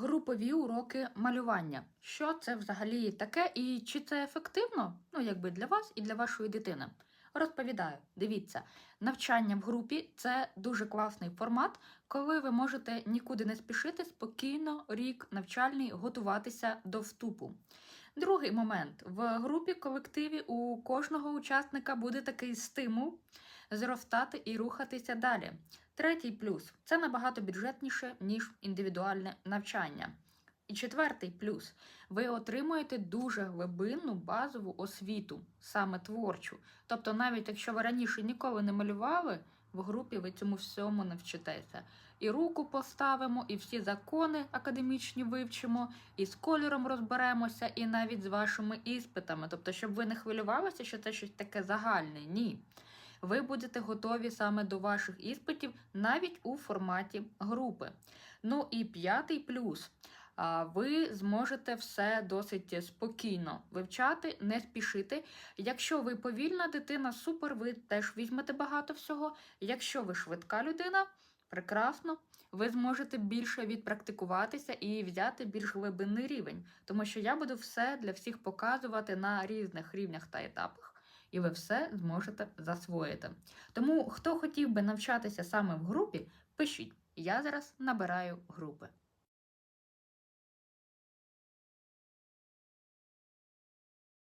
Групові уроки малювання. Що це взагалі таке і чи це ефективно? Ну, якби для вас і для вашої дитини. Розповідаю, дивіться, навчання в групі це дуже класний формат, коли ви можете нікуди не спішити, спокійно рік навчальний готуватися до вступу. Другий момент: в групі колективі у кожного учасника буде такий стимул зростати і рухатися далі. Третій плюс це набагато бюджетніше, ніж індивідуальне навчання. І четвертий плюс ви отримуєте дуже глибинну базову освіту, саме творчу. Тобто, навіть якщо ви раніше ніколи не малювали, в групі ви цьому всьому навчитеся. І руку поставимо, і всі закони академічні вивчимо, і з кольором розберемося, і навіть з вашими іспитами. Тобто, щоб ви не хвилювалися, що це щось таке загальне. Ні. Ви будете готові саме до ваших іспитів навіть у форматі групи. Ну і п'ятий плюс. Ви зможете все досить спокійно вивчати, не спішити. Якщо ви повільна дитина, супер, ви теж візьмете багато всього. Якщо ви швидка людина, прекрасно, ви зможете більше відпрактикуватися і взяти більш глибинний рівень, тому що я буду все для всіх показувати на різних рівнях та етапах. І ви все зможете засвоїти. Тому, хто хотів би навчатися саме в групі, пишіть. Я зараз набираю групи.